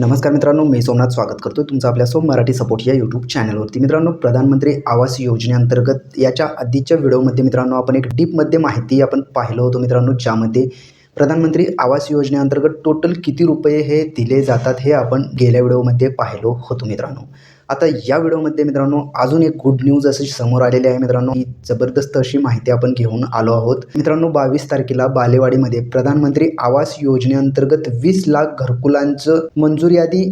नमस्कार मित्रांनो मी सोमनाथ स्वागत करतो तुमचं आपल्या सोम मराठी सपोर्ट या यूट्यूब चॅनलवरती मित्रांनो प्रधानमंत्री आवास योजनेअंतर्गत याच्या आधीच्या व्हिडिओमध्ये मित्रांनो आपण एक डीपमध्ये माहिती आपण पाहिलं होतं मित्रांनो ज्यामध्ये प्रधानमंत्री आवास योजनेअंतर्गत टोटल किती रुपये हे दिले जातात हे आपण गेल्या व्हिडिओमध्ये पाहिलो होतो मित्रांनो. आता या व्हिडिओमध्ये मित्रांनो अजून एक गुड न्यूज अशी समोर आलेली आहे मित्रांनो. ही जबरदस्त अशी माहिती आपण घेऊन आलो आहोत. मित्रांनो बावीस तारखेला बालेवाडीमध्ये प्रधानमंत्री आवास योजनेअंतर्गत वीस लाख घरकुलांचं मंजूर यादी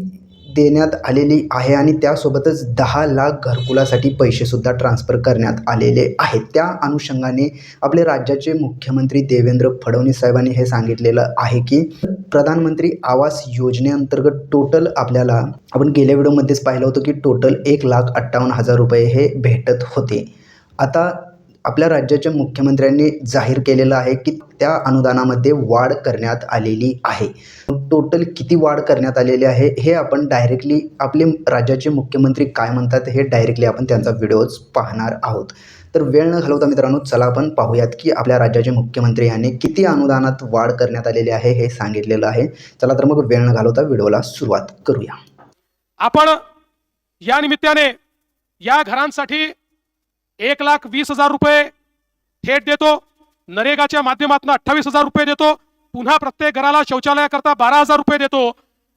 देण्यात आलेली आहे आणि त्यासोबतच दहा लाख घरकुलासाठी पैसेसुद्धा ट्रान्स्फर करण्यात आलेले आहेत. त्या अनुषंगाने आपले राज्याचे मुख्यमंत्री देवेंद्र फडणवीस साहेबांनी हे सांगितलेलं आहे की प्रधानमंत्री आवास योजनेअंतर्गत टोटल आपल्याला आपण गेल्या व्हिडिओमध्येच पाहिलं होतं की टोटल एक लाख अठ्ठावन्न हजार रुपये हे भेटत होते. आता आपल्या राज्याच्या मुख्यमंत्र्यांनी जाहीर केलेलं आहे की त्या अनुदानामध्ये वाढ करण्यात आलेली आहे. टोटल किती वाढ करण्यात आलेली आहे हे आपण डायरेक्टली आपले राज्याचे मुख्यमंत्री काय म्हणतात हे डायरेक्टली आपण त्यांचा व्हिडिओज पाहणार आहोत. तर वेळ न घालवता मित्रांनो चला आपण पाहूयात की आपल्या राज्याचे मुख्यमंत्री यांनी किती अनुदानात वाढ करण्यात आलेली आहे हे सांगितलेलं आहे. चला तर मग वेळ न घालवता व्हिडिओला सुरुवात करूया. आपण या निमित्ताने या घरांसाठी एक लाख वीस हजार रुपये थेट देतो. नरेगाच्या माध्यमातून अठ्ठावीस हजार रुपये देतो. पुन्हा प्रत्येक घराला शौचालयाकरता बारा हजार रुपये देतो.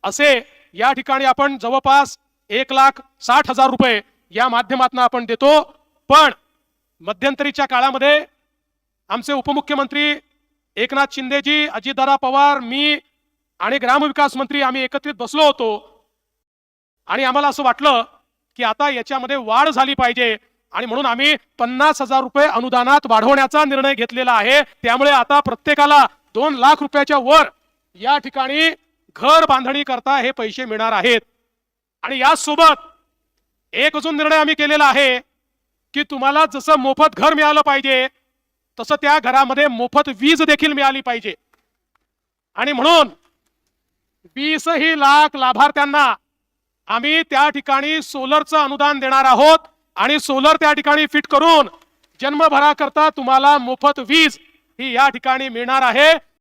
असे या ठिकाणी आपण जवळपास एक लाख साठ हजार रुपये या माध्यमातून आपण देतो. पण मध्यंतरीच्या काळामध्ये आमचे उपमुख्यमंत्री एकनाथ शिंदेजी अजितदादा पवार मी आणि ग्रामविकास मंत्री आम्ही एकत्रित बसलो होतो. आणि आम्हाला असं वाटलं की आता याच्यामध्ये वाढ झाली पाहिजे. आणि म्हणून आम्ही पन्नास हजार रुपये अनुदानात वाढवण्याचा निर्णय घेतलेला आहे. त्यामुळे आता प्रत्येकाला दोन लाख रुपयाच्या वर या ठिकाणी घर बांधणी करता हे पैसे मिळणार आहेत. आणि यासोबत एक अजून निर्णय आम्ही केलेला आहे की तुम्हाला जसं मोफत घर मिळालं पाहिजे तसं त्या घरामध्ये मोफत वीज देखील मिळाली पाहिजे. आणि म्हणून वीसही लाख लाभार्थ्यांना आम्ही त्या ठिकाणी सोलरचं अनुदान देणार आहोत. आणि सोलर त्या ठिकाणी फिट करून जन्मभराकरता तुम्हाला मोफत वीज ही या ठिकाणी मिळणार आहे.